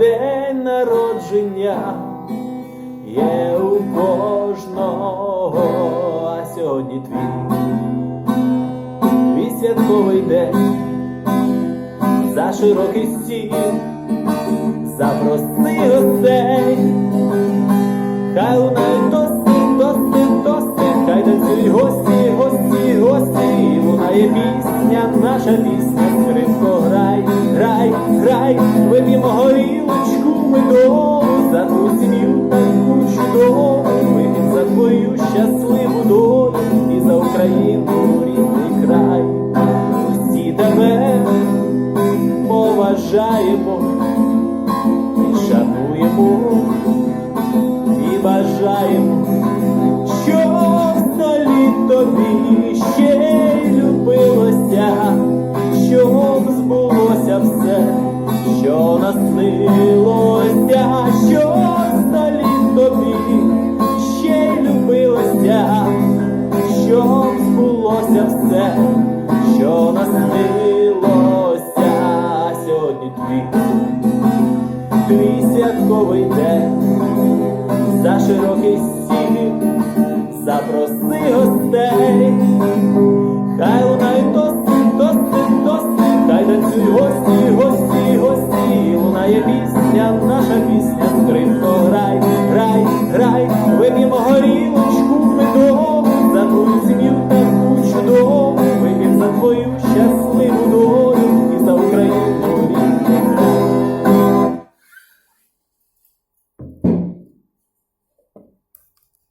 день народження є у кожного, а сьогодні твій, твій святковий день, за широкий стіл, запроси гостей, хай лунають тости, тости, тости, хай танцюють гості, гості, гості, лунає пісня, наша пісня, грай, вип'ємо горілочку медову за ту сім'ю таку чудову, вип'ємо за твою щасливу долю і за Україну рідний край. Усі тебе поважаємо і шануємо. І бажаємо, щоб столі тобі ще що наснилося, щоб столі тобі ще й любилося, щоб збулося все, що наснилося сьогодні твій. Твій святковий день, за широкий стіл, запроси гостей, хай лунають тости, тости, тости, хай танцюють гості, гості, пісня, наша пісня,